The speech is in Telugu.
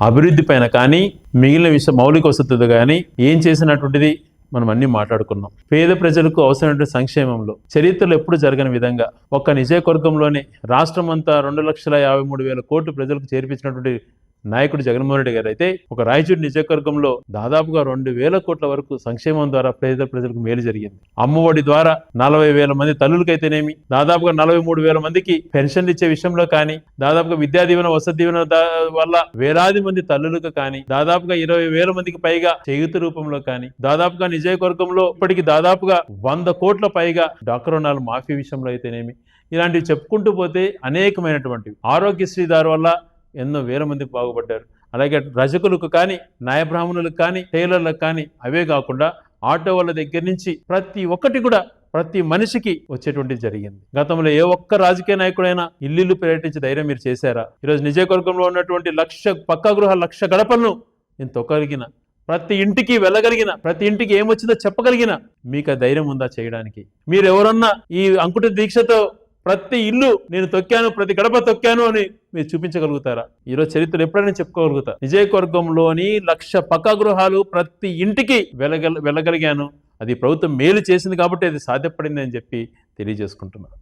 అభివృద్ధి పైన కానీ మిగిలిన విషయ మౌలిక వసతులు కానీ ఏం చేసినటువంటిది మనం అన్ని మాట్లాడుకున్నాం. పేద ప్రజలకు అవసరమైనటువంటి సంక్షేమంలో చరిత్రలో ఎప్పుడు జరగని విధంగా ఒక్క నిజయకవర్గంలోనే రాష్ట్రం అంతా రెండు లక్షల యాభై మూడు వేల కోట్లు ప్రజలకు చేర్పించినటువంటి నాయకుడు జగన్మోహన్ రెడ్డి గారు అయితే ఒక రాయచూరు నియోజకవర్గంలో దాదాపుగా రెండు వేల కోట్ల వరకు సంక్షేమం ద్వారా పేద ప్రజలకు మేలు జరిగింది. అమ్మఒడి ద్వారా నలభై వేల మంది తల్లులకైతేనేమి? దాదాపుగా నలభై మూడు వేల మందికి పెన్షన్లు ఇచ్చే విషయంలో కానీ దాదాపుగా విద్యా దీవెన వసతి దీవెన వల్ల వేలాది మంది తల్లులకు కానీ దాదాపుగా ఇరవై వేల మందికి పైగా చేయుత రూపంలో కానీ దాదాపుగా నియోజకవర్గంలో ఇప్పటికి దాదాపుగా వంద కోట్ల పైగా డాక్టర్ రుణాలు మాఫీ విషయంలో అయితేనేమి? ఇలాంటివి చెప్పుకుంటూ పోతే అనేకమైనటువంటివి. ఆరోగ్యశ్రీ దారి వల్ల ఎన్నో వేల మందికి బాగుపడ్డారు. అలాగే రజకులకు కానీ న్యాయబ్రాహ్మణులకు కానీ టైలర్లకు కానీ అవే కాకుండా ఆటో వాళ్ళ దగ్గర నుంచి ప్రతి ఒక్కటి కూడా ప్రతి మనిషికి వచ్చేటువంటిది జరిగింది. గతంలో ఏ ఒక్క రాజకీయ నాయకుడైనా ఇల్లు పర్యటించే ధైర్యం మీరు చేశారా? ఈరోజు నిజయకవర్గంలో ఉన్నటువంటి లక్ష పక్క గృహ లక్ష గడపలను నేను తొక్కగలిగిన ప్రతి ఇంటికి వెళ్ళగలిగిన ప్రతి ఇంటికి ఏమొచ్చిందో చెప్పగలిగిన మీకు ఆ ధైర్యం ఉందా చేయడానికి? మీరు ఎవరన్నా ఈ అంకుట దీక్షతో ప్రతి ఇల్లు నేను తొక్కాను ప్రతి గడప తొక్కాను అని మీరు చూపించగలుగుతారా? ఈరోజు చరిత్ర ఎప్పుడైనా చెప్పుకోగలుగుతా. విజయవర్గంలోని లక్ష పక్క గృహాలు ప్రతి ఇంటికి వెళ్ళగల వెళ్ళగలిగాను అది ప్రభుత్వం మేలు చేసింది కాబట్టి అది సాధ్యపడింది అని చెప్పి తెలియజేసుకుంటున్నాను